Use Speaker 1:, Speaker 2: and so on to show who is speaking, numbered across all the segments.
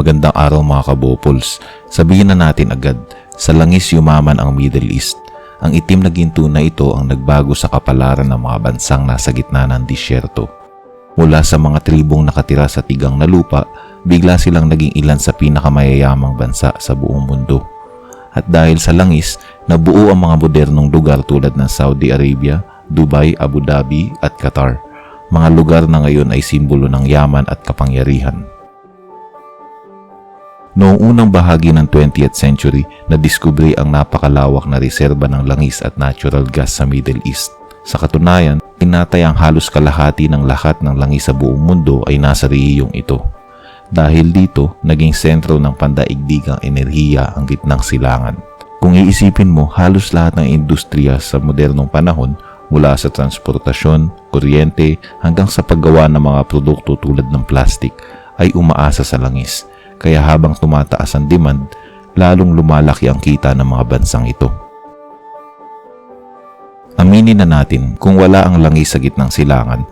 Speaker 1: Magandang araw mga kabopols. Sabihin na natin agad, sa langis yumaman ang Middle East. Ang itim na ginto na ito ang nagbago sa kapalaran ng mga bansang nasa gitna ng disyerto. Mula sa mga tribong nakatira sa tigang na lupa, bigla silang naging ilan sa pinakamayayamang bansa sa buong mundo. At dahil sa langis, nabuo ang mga modernong lugar tulad ng Saudi Arabia, Dubai, Abu Dhabi at Qatar. Mga lugar na ngayon ay simbolo ng yaman at kapangyarihan. Noong unang bahagi ng 20th century, nadiskubre ang napakalawak na reserba ng langis at natural gas sa Middle East. Sa katunayan, tinatay ang halos kalahati ng lahat ng langis sa buong mundo ay nasa rehiyong ito. Dahil dito, naging sentro ng pandaigdigang enerhiya ang gitnang silangan. Kung iisipin mo, halos lahat ng industriya sa modernong panahon mula sa transportasyon, kuryente hanggang sa paggawa ng mga produkto tulad ng plastic ay umaasa sa langis. Kaya habang tumataas ang demand, lalong lumalaki ang kita ng mga bansang ito. Aminin na natin kung wala ang langis sa gitnang silangan,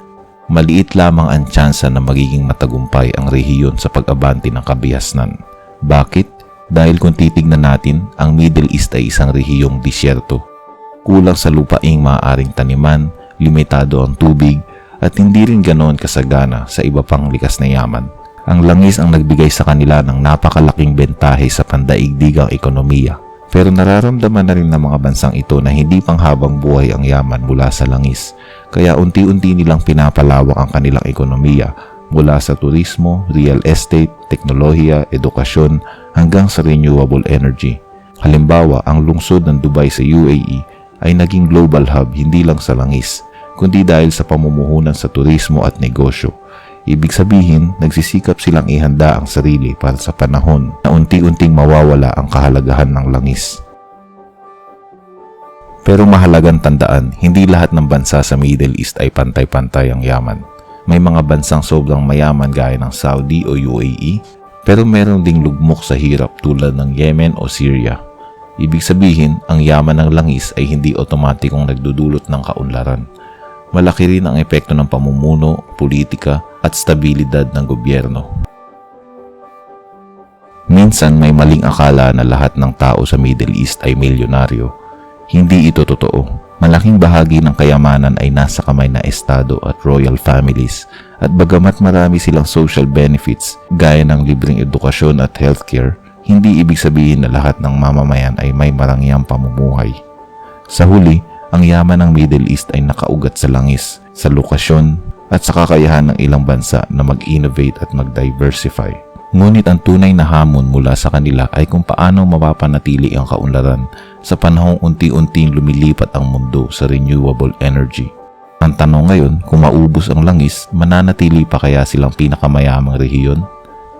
Speaker 1: maliit lamang ang tsansa na magiging matagumpay ang rehiyon sa pag-abanti ng kabihasnan. Bakit? Dahil kung titignan natin, ang Middle East ay isang rehiyong disyerto. Kulang sa lupaing maaaring taniman, limitado ang tubig, at hindi rin ganoon kasagana sa iba pang likas na yaman. Ang langis ang nagbigay sa kanila ng napakalaking bentahe sa pandaigdigang ekonomiya. Pero nararamdaman na rin ng mga bansang ito na hindi panghabang buhay ang yaman mula sa langis. Kaya unti-unti nilang pinapalawak ang kanilang ekonomiya mula sa turismo, real estate, teknolohiya, edukasyon hanggang sa renewable energy. Halimbawa, ang lungsod ng Dubai sa UAE ay naging global hub hindi lang sa langis, kundi dahil sa pamumuhunan sa turismo at negosyo. Ibig sabihin, nagsisikap silang ihanda ang sarili para sa panahon na unti-unting mawawala ang kahalagahan ng langis. Pero mahalagang tandaan, hindi lahat ng bansa sa Middle East ay pantay-pantay ang yaman. May mga bansang sobrang mayaman gaya ng Saudi o UAE, pero meron ding lugmok sa hirap tulad ng Yemen o Syria. Ibig sabihin, ang yaman ng langis ay hindi otomatikong nagdudulot ng kaunlaran. Malaki rin ang epekto ng pamumuno, politika at stabilidad ng gobyerno. Minsan may maling akala na lahat ng tao sa Middle East ay milyonaryo. Hindi ito totoo. Malaking bahagi ng kayamanan ay nasa kamay na estado at royal families at bagamat marami silang social benefits gaya ng libreng edukasyon at healthcare, hindi ibig sabihin na lahat ng mamamayan ay may marangyang pamumuhay. Sa huli, ang yaman ng Middle East ay nakaugat sa langis, sa lokasyon, at sa kakayahan ng ilang bansa na mag-innovate at mag-diversify. Ngunit ang tunay na hamon mula sa kanila ay kung paano mapapanatili ang kaunlaran sa panahong unti-unting lumilipat ang mundo sa renewable energy. Ang tanong ngayon, kung maubos ang langis, mananatili pa kaya silang pinakamayamang rehiyon?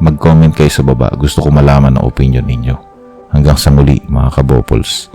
Speaker 1: Mag-comment kayo sa baba, gusto ko malaman ang opinion ninyo. Hanggang sa muli mga kabopols.